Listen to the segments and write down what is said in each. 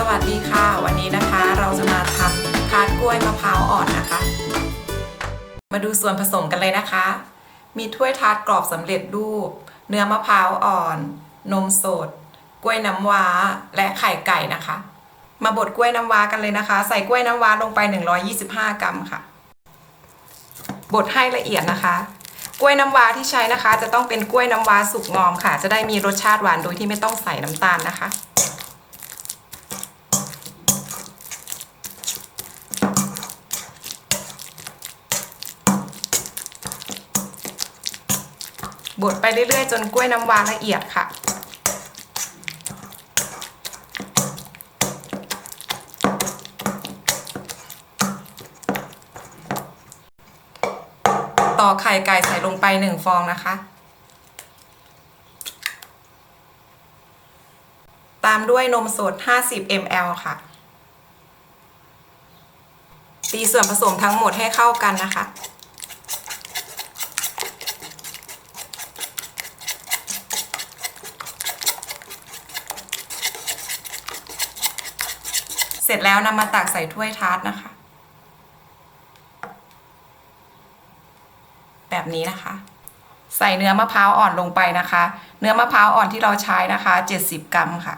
สวัสดีค่ะ วันนี้นะคะเราจะมาทำทาร์ตกล้วยมะพร้าวอ่อนนะคะ มาดูส่วนผสมกันเลยนะคะ มีถ้วยทาร์ตกรอบสำเร็จรูป เนื้อมะพร้าวอ่อน นมสด กล้วยน้ำว้า และไข่ไก่นะคะ มาบดกล้วยน้ำว้ากันเลยนะคะ ใส่กล้วยน้ำว้าลงไป 125 กรัมค่ะ บดให้ละเอียดนะคะ กล้วยน้ำว้าที่ใช้นะคะ จะต้องเป็นกล้วยน้ำว้าสุกงอมค่ะ จะได้มีรสชาติหวานโดยที่ไม่ต้องใส่น้ำตาลนะคะ บดไปเรื่อยๆ จนกล้วยน้ำว้าละเอียดค่ะ ต่อไข่ไก่ใส่ลงไปหนึ่งฟองนะคะ ตามด้วยนมสด 50 ml ค่ะ ตีส่วนผสมทั้งหมดให้เข้ากันนะคะ เสร็จแล้วนำมาตักใส่ถ้วยทาร์ตนะคะ แบบนี้นะคะ ใส่เนื้อมะพร้าวอ่อนลงไปนะคะ เนื้อมะพร้าวอ่อนที่เราใช้นะคะ 70 กรัมค่ะ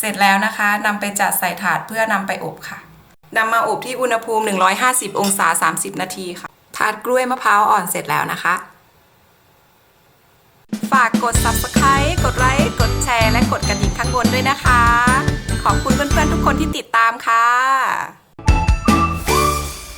เสร็จแล้วนะคะนำไปจัดใส่ถาดเพื่อนำไปอบค่ะนำมาอบที่อุณหภูมิ 150 องศา 30 นาทีค่ะ ถาดกล้วยมะพร้าวอ่อนเสร็จแล้วนะคะ ฝากกด subscribe กดไลค์ กดแชร์ และกดกระดิ่งข้างบนด้วยนะคะ ขอบคุณเพื่อนๆทุกคนที่ติดตามค่ะ